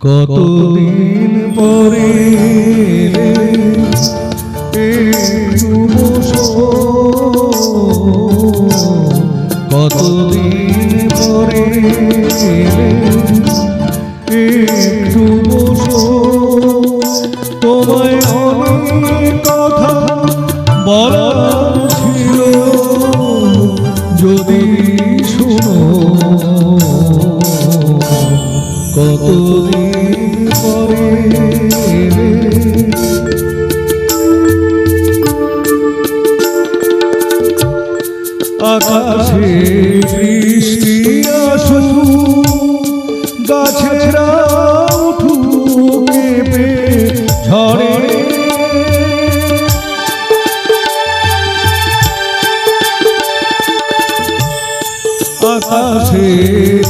কতদিন পরে কতদিন পরে একটু বসো তোমায় অনেক কথা বলার ছিল। যদি শুনো কতদিন আকাশে বৃষ্টি আসু গাছেরা আকাশে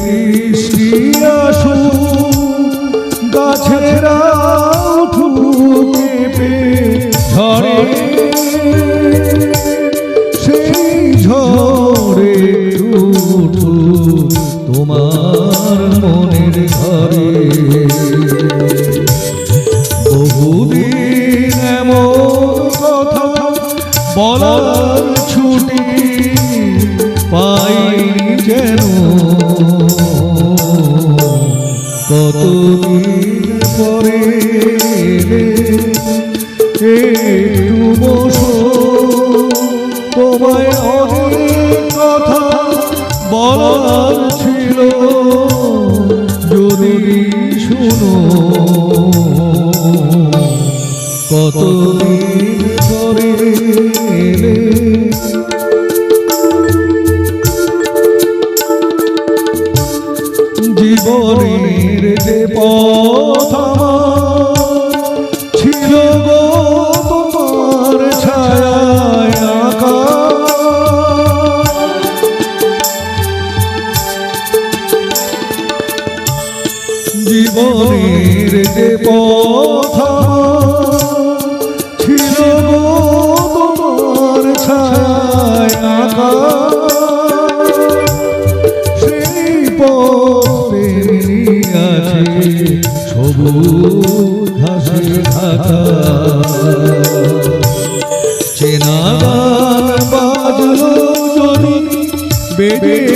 বৃষ্টি আসু গাছেরা বহুদিন এমন কথা বলার ছুটি পাই যেন। কতদিন পরে একটু বসো শুনো কতদিন জীবনের যে পথ জীবনের যে পথ ছিল তোমার ছায়ায় আঁকা সেই পথে আছে সবুজ ঘাসে ঢাকা চেনা বাজলো যদি বেগে